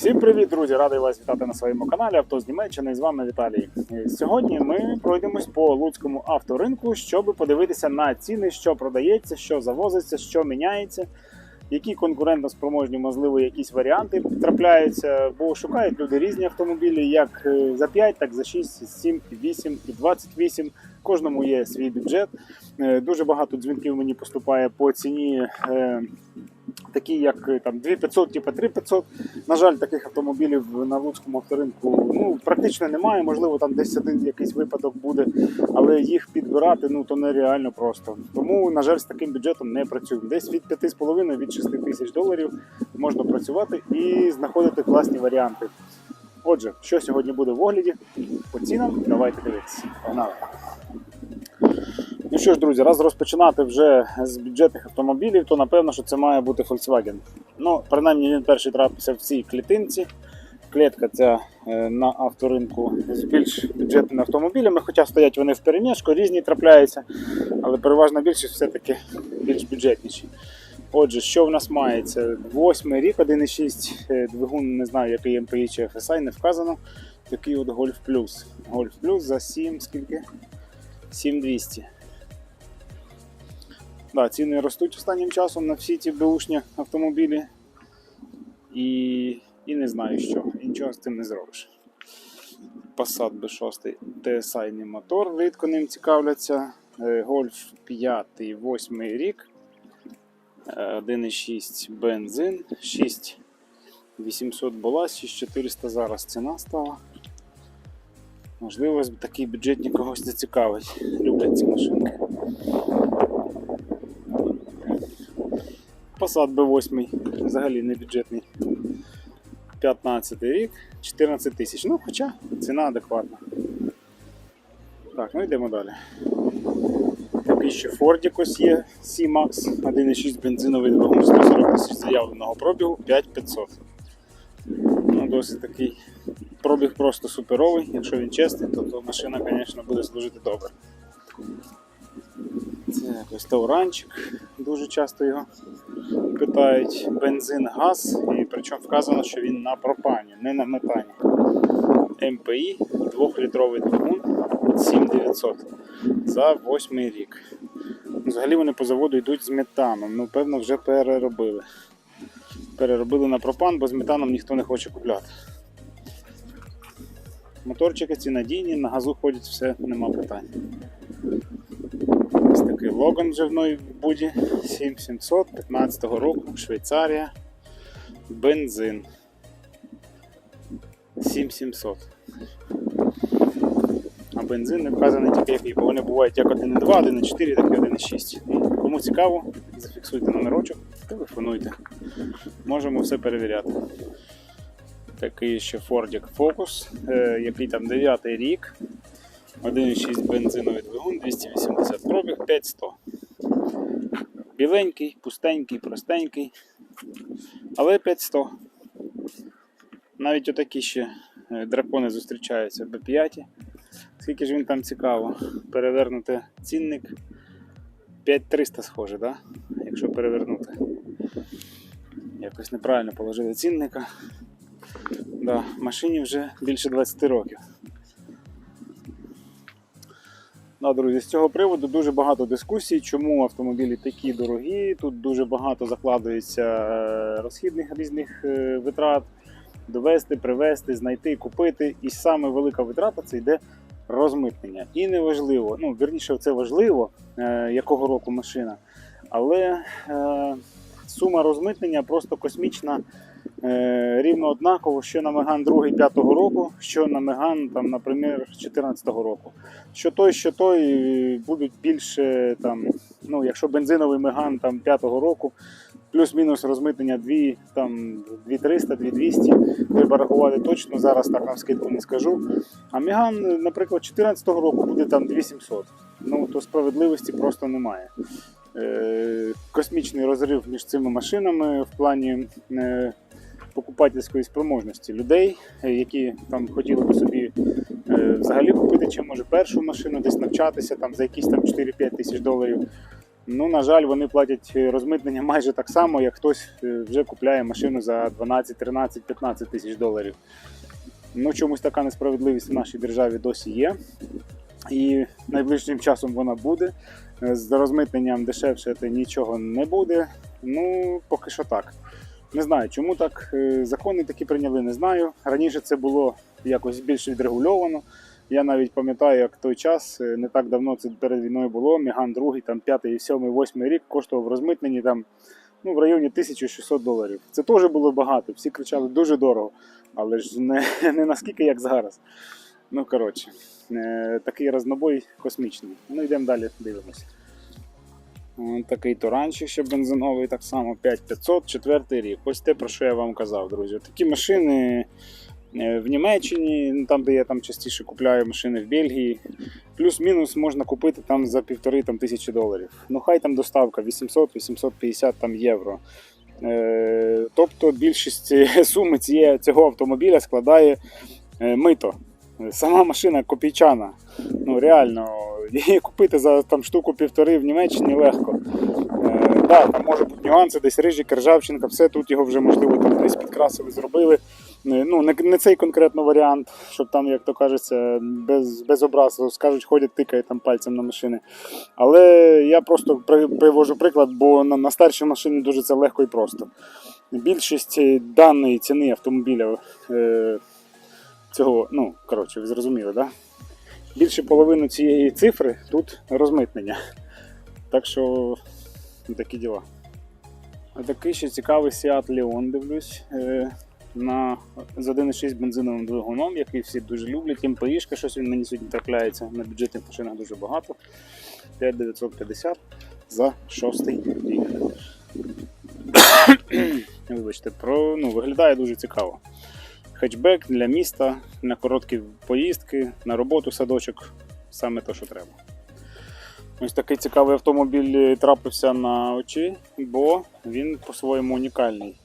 Всім привіт, друзі! Радий вас вітати на своєму каналі Авто з Німеччини. З вами Віталій. Е, Сьогодні ми пройдемось по луцькому авторинку, щоб подивитися на ціни, що продається, що завозиться, що міняється, які конкурентно-спроможні, можливо, якісь варіанти трапляються, бо шукають люди різні автомобілі, як е, за 5, так за 6, 7, 8 і 28. Кожному є свій бюджет. Е, Дуже багато дзвінків мені поступає по ціні. Такі як е, там 2500, типу 3500. На жаль, таких автомобілів на Луцькому авторинку ну, практично немає. Можливо, там десь один якийсь випадок буде, але їх підбирати ну, то нереально просто. Тому, на жаль, з таким бюджетом не працюємо. Десь від 5,5 від 6 тисяч доларів можна працювати і знаходити класні варіанти. Отже, що сьогодні буде в огляді? По цінам, давайте дивитися. Погнали. Ну що ж, друзі, раз розпочинати вже з бюджетних автомобілів, то напевно, що це має бути Volkswagen. Ну, принаймні він перший трапився в цій клітинці. Клітка ця е, на авторинку з більш бюджетними автомобілями, хоча стоять вони в перемішку, різні трапляються, але переважна більшість все-таки більш бюджетніші. Отже, що в нас мається? Восьмий рік, 1,6 е, двигун, не знаю, який MPI чи FSI, не вказано. Такий от Golf Plus. Golf Plus за 7, скільки? 7200. Да, ціни ростуть останнім часом на всі ці беушні автомобілі. І, і не знаю що. І нічого з цим не зробиш. Passat B6 TSI мотор, рідко ним цікавляться. Е, Golf 5, 8 рік. Е, 1,6 бензин, 6800 була, 6400 зараз ціна стала. Можливо, такий бюджетні когось зацікавить. Люблять ці машинки. Passat B8 взагалі не бюджетний. 15 рік, 14 тисяч. Ну, хоча ціна адекватна. Так, ну йдемо далі. Такий ще Ford ось є C-Max, 1,6 бензиновий двигун, 140 тисяч заявленого пробігу, 5500. Ну, досить такий пробіг просто суперовий. Якщо він чесний, то, то машина, звісно, буде служити добре. Це якось тауранчик, дуже часто його питають. Бензин, газ, і причому вказано, що він на пропані, не на метані. МПІ 2-літровий двигун 7900 за 8 рік. Взагалі вони по заводу йдуть з метаном. Ну, певно, вже переробили. Переробили на пропан, бо з метаном ніхто не хоче купляти. Моторчики ці надійні, на газу ходять все, нема питань. Логан вже в буді 7700 15 року, Швейцарія. Бензин 7700. А бензин не вказаний тільки який, бо вони бувають як 1.2, 1.4, так і 1.6. Ну, Кому цікаво, зафіксуйте номерочок, телефонуйте. Можемо все перевіряти. Такий ще Ford Focus, е, який там 9 рік. 1,6 бензиновий двигун, 280 пробіг, 5100. Біленький, пустенький, простенький. Але 5100. Навіть отакі ще е, дракони зустрічаються в B5. Скільки ж він там цікаво. Перевернути цінник 5300 схоже, да? якщо перевернути. Якось неправильно положили цінника. Да, машині вже більше 20 років. Да, друзі, з цього приводу дуже багато дискусій, чому автомобілі такі дорогі. Тут дуже багато закладується е, розхідних різних е, витрат. Довести, привезти, знайти, купити. І саме велика витрата це йде розмитнення. І неважливо, ну вірніше, це важливо, е, якого року машина, але сума розмитнення просто космічна. Е, рівно однаково, що на Меган 2 5-го року, що на Меган, там, наприклад, 14-го року. Що той, що той будуть більше, там, ну, якщо бензиновий Меган там, 5-го року, плюс-мінус розмитнення 2, там, 2300, 2200, треба рахувати точно, зараз так на скидку не скажу. А Меган, наприклад, 14-го року буде там 2700. Ну, то справедливості просто немає. Е, Космічний розрив між цими машинами в плані е, покупательської спроможності людей, е, які там хотіли би собі е, взагалі купити, чи може першу машину, десь навчатися там за якісь там 4-5 тисяч доларів. Ну, на жаль, вони платять е, розмитнення майже так само, як хтось вже купляє машину за 12, 13, 15 тисяч доларів. Ну, чомусь така несправедливість в нашій державі досі є. І найближчим часом вона буде. З розмитненням дешевше нічого не буде. Ну, поки що так. Не знаю, чому так е, закони такі прийняли, не знаю. Раніше це було якось більш відрегульовано. Я навіть пам'ятаю, як той час, е, не так давно це перед війною було. Міган 2, там 5, 7, 8 рік коштував в розмитненні там, ну, в районі 1600 доларів. Це теж було багато. Всі кричали дуже дорого, але ж не, не наскільки як зараз. Ну, коротше, е, такий рознобой космічний. Ну, йдемо далі, дивимося. Такий туранчик ще бензиновий, так само 5500, четвертий рік. Ось те, про що я вам казав, друзі. Такі машини е, в Німеччині, ну, там, де я там частіше купляю машини в Бельгії. Плюс-мінус можна купити там за півтори там, тисячі доларів. Ну хай там доставка 800-850 там, євро. Е, тобто більшість суми цієї, цього автомобіля складає е, мито. Сама машина копійчана. Ну реально, її купити за там, штуку півтори в Німеччині легко. Е, да, там може бути нюанси, десь рижик, ржавчинка, все тут його вже можливо там десь підкрасили, зробили. Е, Ну, не, не цей конкретно варіант, щоб там, як то кажеться, без, без образу скажуть, ходять, тикають там пальцем на машини. Але я просто привожу приклад, бо на, на старші машини дуже це легко і просто. Більшість даної ціни автомобіля е, цього, ну, коротше, ви зрозуміли, да? Більше половини цієї цифри тут розмитнення. Так що такі діла. Такий ще цікавий Seat Leon, дивлюсь. Е, на, з 1,6 бензиновим двигуном, який всі дуже люблять. Імпоїшка, щось він мені сьогодні трапляється. На бюджетних машинах дуже багато. 5950 за шостий рік. Вибачте, про, ну, виглядає дуже цікаво. Хетчбек для міста, на короткі поїздки, на роботу садочок. Саме те, що треба. Ось такий цікавий автомобіль трапився на очі, бо він по-своєму унікальний.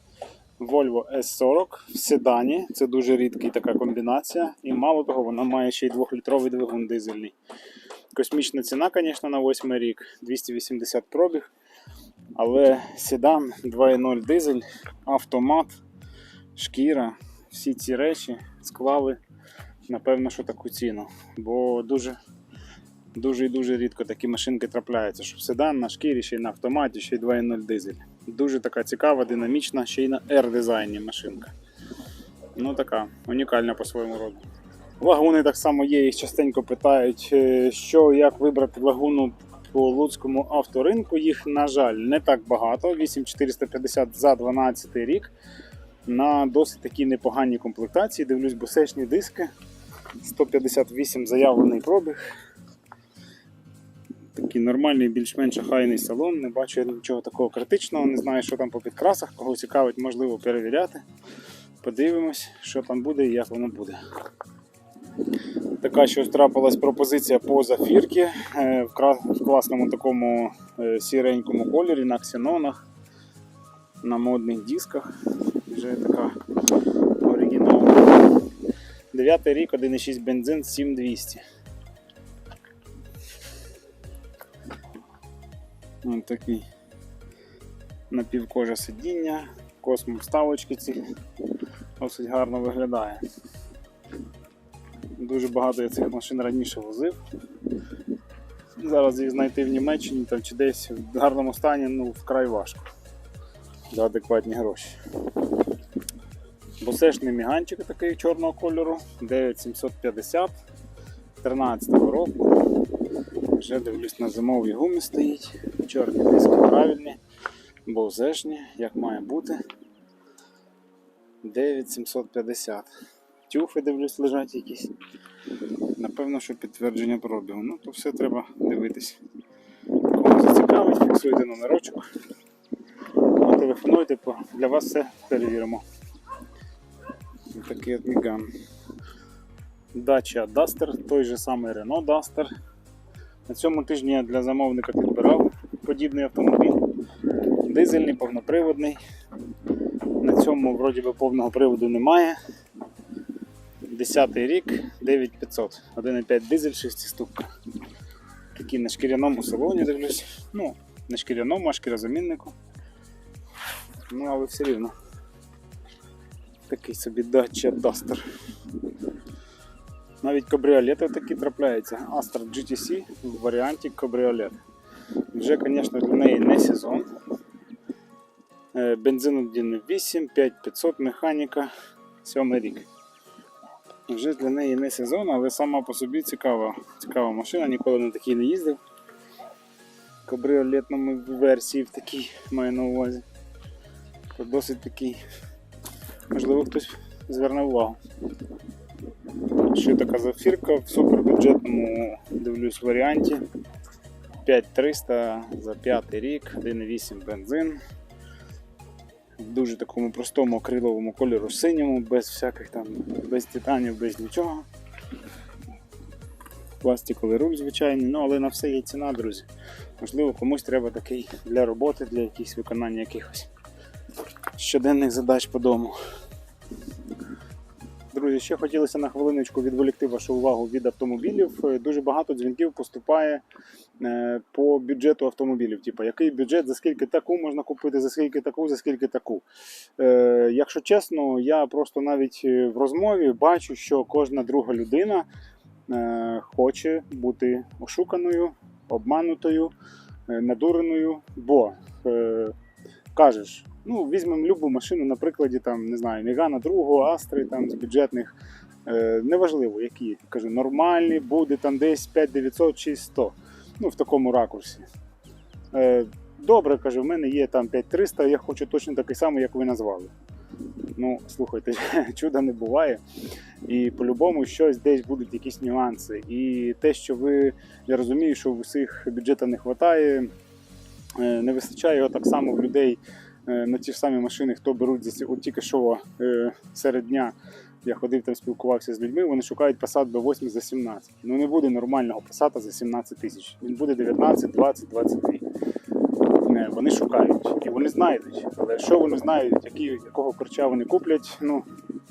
Volvo S40 в седані. Це дуже рідка така комбінація. І мало того, вона має ще й 2-літровий двигун дизельний. Космічна ціна, звісно, на 8 рік 280 пробіг. Але седан 2.0 дизель, автомат, шкіра, всі ці речі склали, напевно, що таку ціну. Бо дуже дуже і дуже рідко такі машинки трапляються, що седан на шкірі, ще й на автоматі, ще й 2.0 дизель. Дуже така цікава, динамічна, ще й на R-дизайні машинка. Ну така, унікальна по своєму роду. Лагуни так само є, їх частенько питають, е, що як вибрати лагуну по луцькому авторинку. Їх, на жаль, не так багато. 8450 за 12 рік. На досить такій непоганій комплектації. Дивлюсь, босечні диски. 158 заявлений пробіг. Такий нормальний, більш-менш хайний салон. Не бачу я нічого такого критичного, не знаю, що там по підкрасах, кого цікавить, можливо перевіряти. Подивимось, що там буде і як воно буде. Така щось трапилась пропозиція по зафірки е, в класному такому е, сіренькому кольорі на ксенонах, на модних дисках. Вже така оригінальна. Дев'ятий рік, 1,6 бензин 7200. Ось такий напівкожа сидіння, космо вставочки ці досить гарно виглядає. Дуже багато я цих машин раніше возив. Зараз їх знайти в Німеччині там, чи десь в гарному стані ну, вкрай важко. За адекватні гроші. Босешний міганчик такий чорного кольору 9750 13 року. Вже дивлюсь на зимовій гумі стоїть. Чорні диски правильні, бовзешні, як має бути. 9750. Тюфи дивлюсь, лежать якісь. Напевно, що підтвердження пробігу. Ну, то все треба дивитись. Кому зацікавить, фіксуйте номерочок. Ну, Телефонуйте, для вас все перевіримо. Такий от міган. Дача Duster, той же самий Renault Duster. На цьому тижні я для замовника підбирав подібний автомобіль. Дизельний, повноприводний. На цьому вроді би повного приводу немає. 10 рік 9500. 1,5 дизель 6 ступка. Такий на шкіряному салоні дивлюсь. Ну, Не шкіряному, а шкірозаміннику. Ну, але все рівно. Такий собі Dacia Duster. Навіть кабріолети такі трапляються. Astra GTC в варіанті кабріолет. Вже, звісно, для неї не сезон. Бензин 1.8, 5500 механіка, 7 рік. Вже для неї не сезон, але сама по собі цікава, цікава машина, ніколи на такій не їздив. Кабріолетному версії в такій маю на увазі. Досить такий. Можливо, хтось зверне увагу. Ще така зафірка в супербюджетному дивлюсь варіанті. 5300 за п'ятий рік, 1,8 бензин. В дуже такому простому акриловому кольору синьому, без всяких там, без титанів, без нічого. Пластиковий руль звичайний, ну але на все є ціна, друзі. Можливо, комусь треба такий для роботи, для якихось виконання якихось щоденних задач по дому. Друзі, ще хотілося на хвилиночку відволікти вашу увагу від автомобілів. Дуже багато дзвінків поступає е, по бюджету автомобілів. Типу, який бюджет, за скільки таку можна купити, за скільки таку, за скільки таку. Е, якщо чесно, я просто навіть е, в розмові бачу, що кожна друга людина хоче бути ошуканою, обманутою, надуреною, бо кажеш, ну візьмемо любу машину, на прикладі там, не знаю, Мігана другого, Астри там з бюджетних. Е, неважливо, які кажу, нормальні, буде там десь 5900 чи 100. Ну, в такому ракурсі. Е, добре, кажу, в мене є там 5300, я хочу точно такий самий, як ви назвали. Ну, слухайте, чуда не буває. І по-любому щось десь будуть якісь нюанси. І те, що ви, я розумію, що в усіх бюджету не вистачає, е, не вистачає його так само в людей на ті ж самі машини, хто беруть за ці- от тільки що е, серед дня. Я ходив там, спілкувався з людьми, вони шукають Passat B8 за 17. Ну не буде нормального Passat за 17 тисяч. Він буде 19, 20, 22. Не, вони шукають і вони знайдуть. Але що вони знають, які, якого корча вони куплять, ну,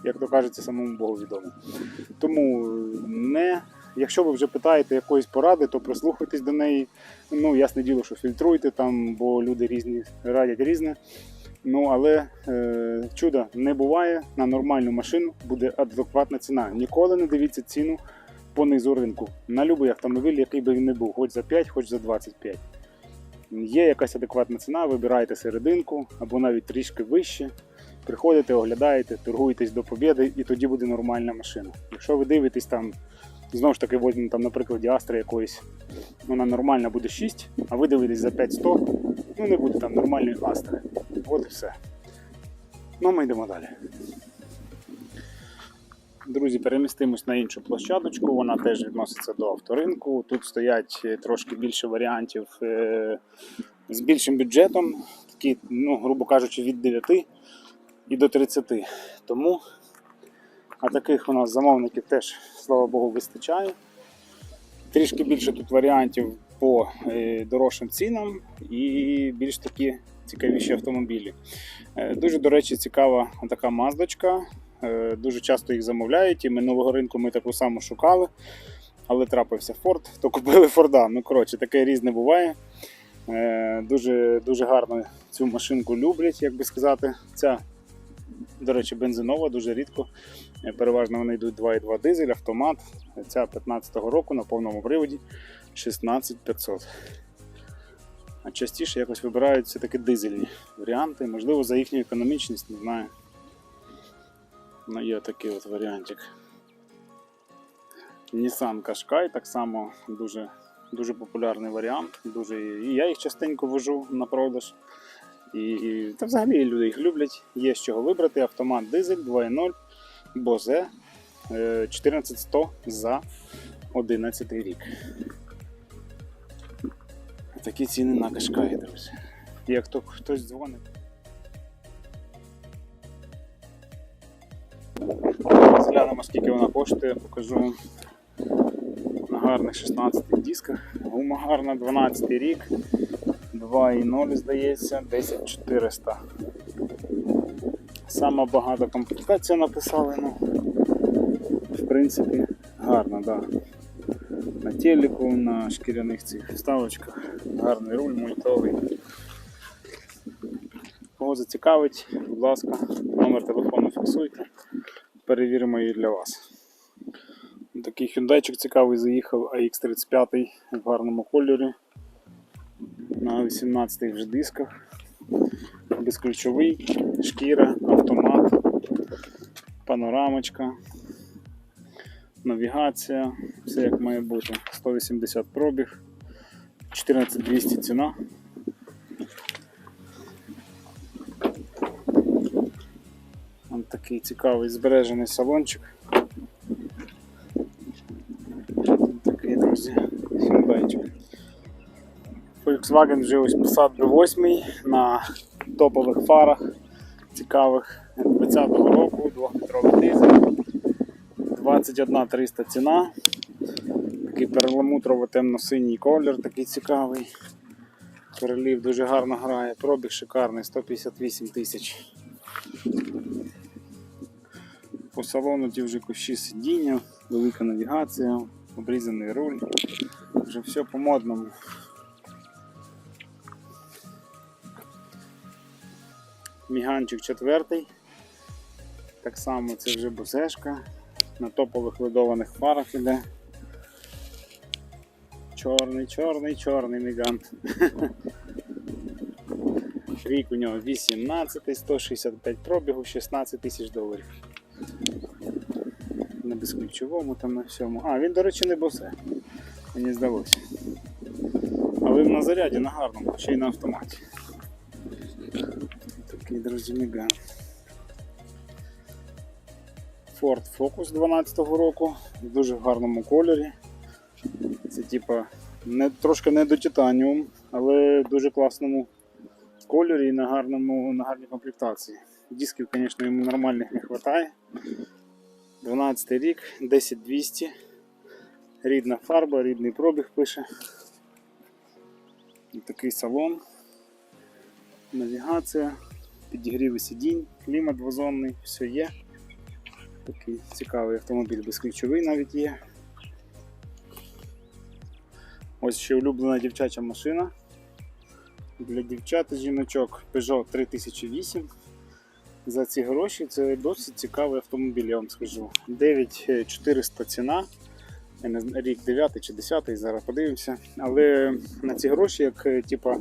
як то кажеться, самому Богу відомо. Тому не, якщо ви вже питаєте якоїсь поради, то прислухайтесь до неї. Ну, ясне діло, що фільтруйте там, бо люди різні радять різне. Ну, але е, чуда не буває. На нормальну машину буде адекватна ціна. Ніколи не дивіться ціну по низу ринку. На будь-який автомобіль, який би він не був, хоч за 5, хоч за 25. Є якась адекватна ціна, вибираєте серединку або навіть трішки вище. Приходите, оглядаєте, торгуєтесь до побєди, і тоді буде нормальна машина. Якщо ви дивитесь там, знову ж таки, возьмемо там, на прикладі Астри якоїсь, вона нормальна буде 6, а ви дивитесь за 500, ну не буде там нормальної Астри. От і все. Ну, ми йдемо далі. Друзі, перемістимось на іншу площадочку. Вона теж відноситься до авторинку. Тут стоять е, трошки більше варіантів е, з більшим бюджетом, такі, ну, грубо кажучи, від 9 і до 30. Тому а таких у нас замовників теж, слава Богу, вистачає. Трішки більше тут варіантів по е, дорожчим цінам і більш такі цікавіші автомобілі. Е, Дуже, до речі, цікава така маздочка. Е, Дуже часто їх замовляють, і минулого ринку ми таку саму шукали, але трапився Форд, то купили Форда. Ну, коротше, таке різне буває. Дуже, дуже гарно цю машинку люблять, як би сказати. Ця, до речі, бензинова, дуже рідко. Е, Переважно вони йдуть 2,2 дизель, автомат. Ця 15-го року на повному приводі 16500. А частіше якось вибирають все-таки дизельні варіанти, можливо, за їхню економічність, не знаю. Ну, є такий от варіантик. Nissan Qashqai так само дуже, дуже популярний варіант. Дуже, і я їх частенько вожу на продаж. І, і та взагалі люди їх люблять. Є з чого вибрати. Автомат дизель 2.0 Bose е, 14100 за 11 рік. Такі ціни на Qashqai, друзі. Як то хтось дзвонить. Зглянемо, скільки вона коштує, покажу на гарних 16 дисках. Гума гарна, 12 рік, 2,0 здається, 10400. Сама багата комплектація написали, ну, в принципі, гарна, так. Да. На телеку, на шкіряних цих вставочках. Гарний руль, мультовий. Кого зацікавить, будь ласка, номер телефону фіксуйте. Перевіримо її для вас. Такий хюндайчик цікавий заїхав AX35 в гарному кольорі. На 18 вже дисках. Безключовий, шкіра, автомат, панорамочка, навігація, все як має бути. 180 пробіг, 14200 ціна. Ось такий цікавий збережений салончик. Такий, друзі, хюндайчик. Volkswagen вже ось Passat B8 на топових фарах цікавих 20-го року, 2-літровий дизель, 21 300 ціна. Такий перламутрово темно-синій колір, такий цікавий. Перелів дуже гарно грає, пробіг шикарний, 158 тисяч. По салону ті вже кущі сидіння, велика навігація, обрізаний руль. Вже все по модному. Міганчик четвертий. Так само це вже бузешка. На топових ледованих фарах іде. Чорний, чорний, чорний мігант. Рік у нього 18, 165 пробігу, 16 тисяч доларів. На безключовому там на всьому. А, він, до речі, не босе. Мені здалося. Але на заряді на гарному, ще й на автоматі. Такий, друзі, міган. Ford Focus 12-го року в дуже гарному кольорі. Це типа не, трошки не до Titanium, але в дуже класному кольорі і на, гарному, на гарній комплектації. Дисків, звісно, йому нормальних не вистачає. 12 рік, 10200. Рідна фарба, рідний пробіг пише. І такий салон. Навігація, підігріви сидінь, клімат двозонний, все є. Такий цікавий автомобіль безключовий навіть є. Ось ще улюблена дівчача машина. Для дівчат і жіночок Peugeot 3008. За ці гроші це досить цікавий автомобіль, я вам скажу. 9400 ціна. Я Рік 9 чи 10, зараз подивимося. Але на ці гроші, як е, типа,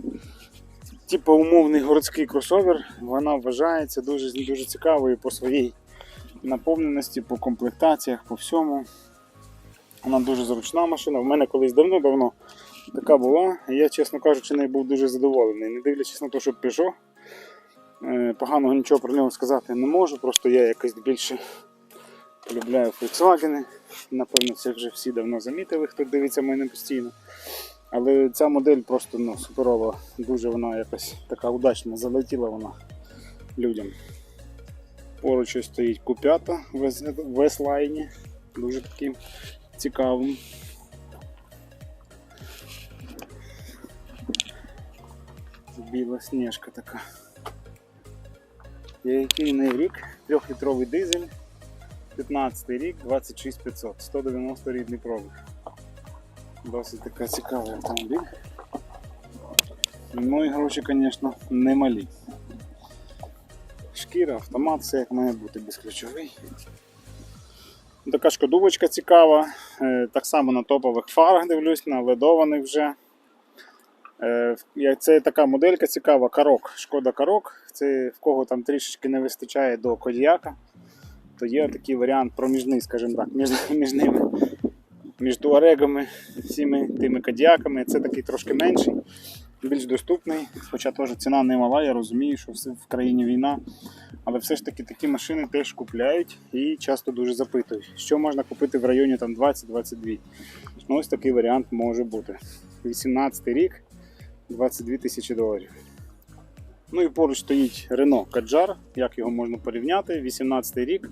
типа умовний городський кросовер, вона вважається дуже, дуже цікавою по своїй наповненості, по комплектаціях, по всьому. Вона дуже зручна машина. В мене колись давно-давно така була. Я, чесно кажучи, нею був дуже задоволений. Не дивлячись на те, що Peugeot, е, поганого нічого про нього сказати не можу. Просто я якось більше полюбляю Volkswagen. Напевно, це вже всі давно замітили, хто дивиться мене постійно. Але ця модель просто ну, суперова. Дуже вона якась така удачна, залетіла вона людям. Поруч ось стоїть Q5 в S-Line. Дуже таким цікавим. Біла сніжка така. Який не рік, трьохлітровий дизель, 15 рік, 26500, 190 рідний пробіг. Досить така цікавий автомобіль. Ну і гроші, звісно, немалі. Шкіра, автомат, все як має бути безключовий. Така шкодувочка цікава. Е, Так само на топових фарах дивлюсь, на ледованих вже. Е, Це така моделька цікава, карок. Шкода карок. Це в кого там трішечки не вистачає до кодіака, то є такий варіант проміжний, скажімо так, між, між ними, між туарегами, всіми тими кодіаками. Це такий трошки менший, більш доступний. Хоча теж ціна не мала, я розумію, що все в країні війна. Але все ж таки такі машини теж купляють і часто дуже запитують, що можна купити в районі там 20-22. Ну, ось такий варіант може бути. 18 рік, 22 тисячі доларів. Ну і поруч стоїть Renault Kadjar, як його можна порівняти. 18 рік.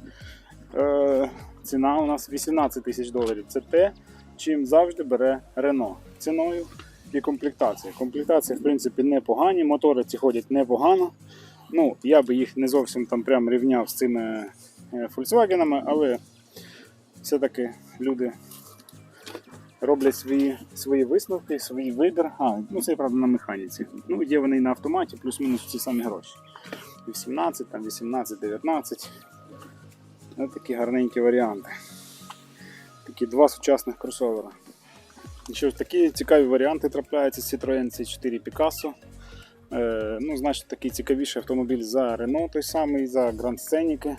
Ціна у нас 18 тисяч доларів. Це те, чим завжди бере Renault. Ціною і комплектація. Комплектація, в принципі, непогані, мотори ці ходять непогано. Ну, я би їх не зовсім там прям рівняв з цими е, Volkswagen, але все-таки люди роблять свої, свої висновки, свій вибір. А, ну це правда на механіці. Ну, є вони і на автоматі, плюс-мінус ті самі гроші. 18, там 18, 19. Ось такі гарненькі варіанти. Такі два сучасних кросовера. І ж такі цікаві варіанти трапляються Citroen C4 Picasso. Е, ну, значить, такий цікавіший автомобіль за Renault, той самий, за Grand Scenic.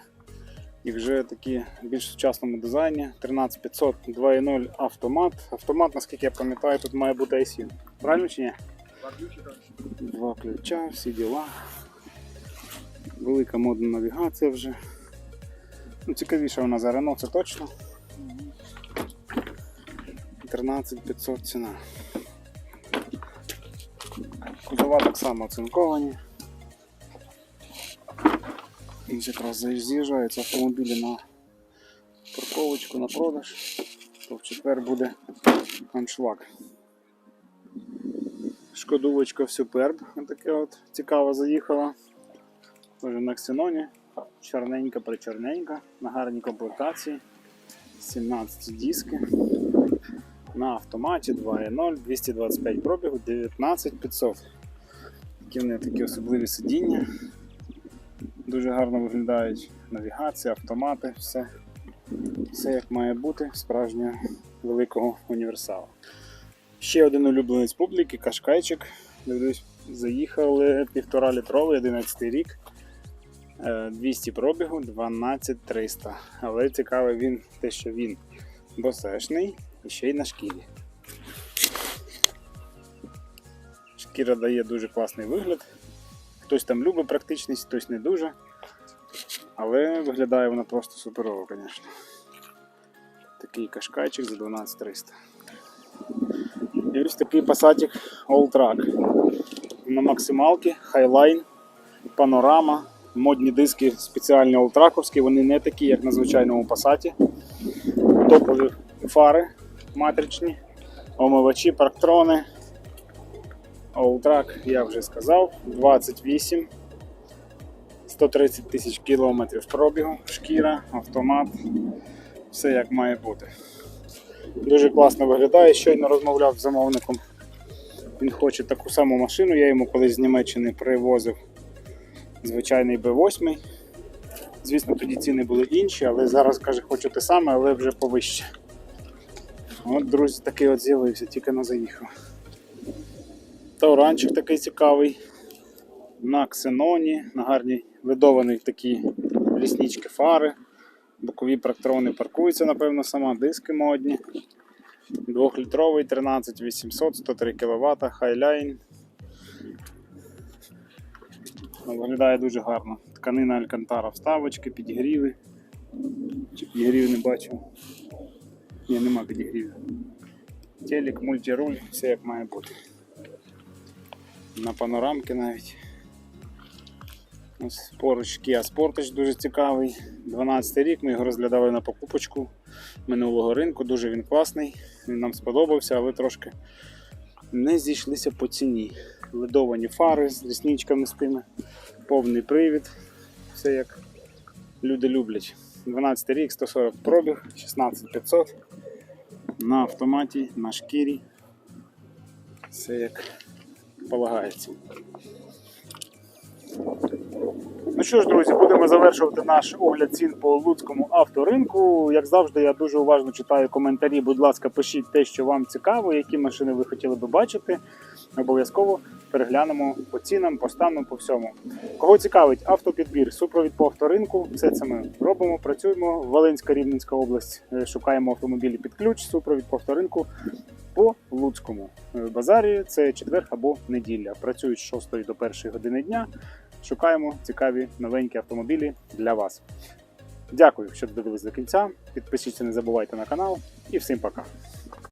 І вже такі більш сучасному дизайні. 13500 2.0 автомат. Автомат, наскільки я пам'ятаю, тут має бути IC. Правильно чи ні? Два ключа, всі діла. Велика модна навігація вже. Ну, цікавіша вона за Renault, це точно. 13500 ціна. Кузова так само оцинковані. І якраз з'їжджаються автомобілі на парковочку на продаж, то в четвер буде аншлаг. Шкодувочка в Суперб, таке от цікаво заїхала. Тоже на ксеноні, чорненька причорненька, на гарній комплектації. 17 диски. На автоматі 2.0, 225 пробігу, 19500. Такі вони такі особливі сидіння. Дуже гарно виглядають навігація, автомати, все, все як має бути справжнього великого універсалу. Ще один улюбленець публіки, кашкайчик. Дивлюсь, заїхали півтора літровий, 11 рік. Е, 200 пробігу, 12300. Але цікавий він те, що він босешний і ще й на шкірі. Шкіра дає дуже класний вигляд. Хтось там любить практичність, хтось не дуже. Але виглядає вона просто суперово, звісно. Такий кашкайчик за 12300. І ось такий пасатик All Track. На максималці, хайлайн, панорама, модні диски спеціальні олтраковські, вони не такі, як на звичайному пасаті. Топові фари матричні, омивачі, парктрони. Alltrack, я вже сказав, 28, 130 тисяч кілометрів пробігу, шкіра, автомат, все як має бути. Дуже класно виглядає. Щойно розмовляв з замовником. Він хоче таку саму машину, я йому колись з Німеччини привозив звичайний B8. Звісно, тоді ціни були інші, але зараз каже, хочу те саме, але вже повище. От, друзі, такий от з'явився, тільки на заїхав. Тауранчик такий цікавий. На ксеноні, на гарній видованій такі ліснички фари. Бокові тракторони паркуються, напевно, сама, диски модні. Двохлітровий 13800, 103 кВт, Highline. Виглядає дуже гарно. Тканина Алькантара вставочки, підігріви. Чи підігрів не бачу. Ні, нема підігрівів. Телек, мультируль, все як має бути. На панорамки навіть. Ось поруч Kia Sportage дуже цікавий. 12 рік, ми його розглядали на покупочку минулого ринку, дуже він класний, він нам сподобався, але трошки не зійшлися по ціні. Ледовані фари з лісничками з тими, повний привід, все як люди люблять. 12 рік, 140 пробіг, 16500 на автоматі, на шкірі. Все як полагається. Ну що ж, друзі, будемо завершувати наш огляд цін по луцькому авторинку. Як завжди, я дуже уважно читаю коментарі. Будь ласка, пишіть те, що вам цікаво, які машини ви хотіли би бачити. Обов'язково переглянемо по цінам, по стану, по всьому. Кого цікавить автопідбір, супровід по авторинку, все це ми робимо, працюємо. Волинська Рівненська область е, шукаємо автомобілі під ключ, супровід по авторинку по Луцькому Е, базарі. Це четвер або неділя. Працюють з 6 до 1 години дня. Шукаємо цікаві новенькі автомобілі для вас. Дякую, що додивились до кінця. Підпишіться, не забувайте на канал і всім пока.